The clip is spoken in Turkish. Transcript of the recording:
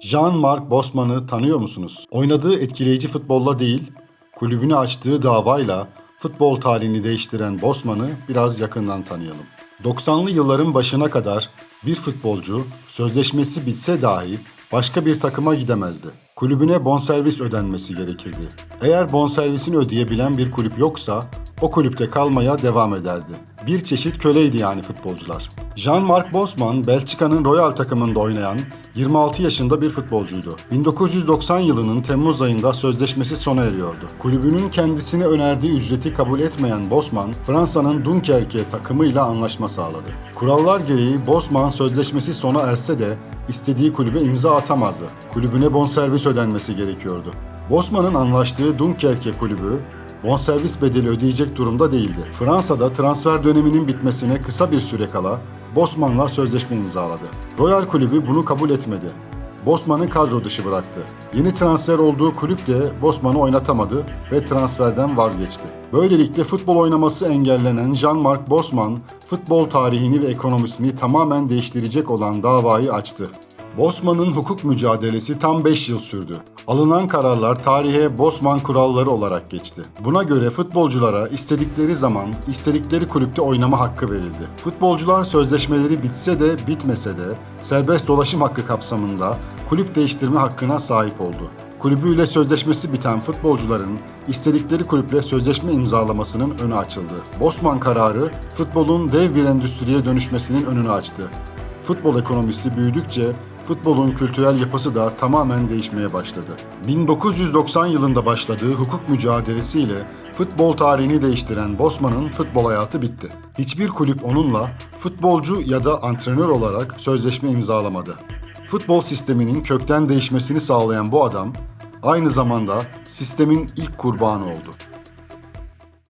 Jean-Marc Bosman'ı tanıyor musunuz? Oynadığı etkileyici futbolla değil, kulübünü açtığı davayla futbol tarihini değiştiren Bosman'ı biraz yakından tanıyalım. 90'lı yılların başına kadar bir futbolcu sözleşmesi bitse dahi başka bir takıma gidemezdi. Kulübüne bonservis ödenmesi gerekirdi. Eğer bonservisini ödeyebilen bir kulüp yoksa o kulüpte kalmaya devam ederdi. Bir çeşit köleydi yani futbolcular. Jean-Marc Bosman, Belçika'nın Royal takımında oynayan 26 yaşında bir futbolcuydu. 1990 yılının Temmuz ayında sözleşmesi sona eriyordu. Kulübünün kendisine önerdiği ücreti kabul etmeyen Bosman, Fransa'nın Dunkerque takımıyla anlaşma sağladı. Kurallar gereği Bosman sözleşmesi sona erse de istediği kulübe imza atamazdı. Kulübüne bonservis ödenmesi gerekiyordu. Bosman'ın anlaştığı Dunkerque kulübü bonservis bedeli ödeyecek durumda değildi. Fransa'da transfer döneminin bitmesine kısa bir süre kala Bosman'la sözleşme imzaladı. Royal Kulübü bunu kabul etmedi. Bosman'ı kadro dışı bıraktı. Yeni transfer olduğu kulüp de Bosman'ı oynatamadı ve transferden vazgeçti. Böylelikle futbol oynaması engellenen Jean-Marc Bosman, futbol tarihini ve ekonomisini tamamen değiştirecek olan davayı açtı. Bosman'ın hukuk mücadelesi tam 5 yıl sürdü. Alınan kararlar tarihe Bosman kuralları olarak geçti. Buna göre futbolculara istedikleri zaman, istedikleri kulüpte oynama hakkı verildi. Futbolcular sözleşmeleri bitse de bitmese de serbest dolaşım hakkı kapsamında kulüp değiştirme hakkına sahip oldu. Kulübüyle sözleşmesi biten futbolcuların istedikleri kulüple sözleşme imzalamasının önü açıldı. Bosman kararı futbolun dev bir endüstriye dönüşmesinin önünü açtı. Futbol ekonomisi büyüdükçe futbolun kültürel yapısı da tamamen değişmeye başladı. 1990 yılında başladığı hukuk mücadelesiyle futbol tarihini değiştiren Bosman'ın futbol hayatı bitti. Hiçbir kulüp onunla futbolcu ya da antrenör olarak sözleşme imzalamadı. Futbol sisteminin kökten değişmesini sağlayan bu adam aynı zamanda sistemin ilk kurbanı oldu.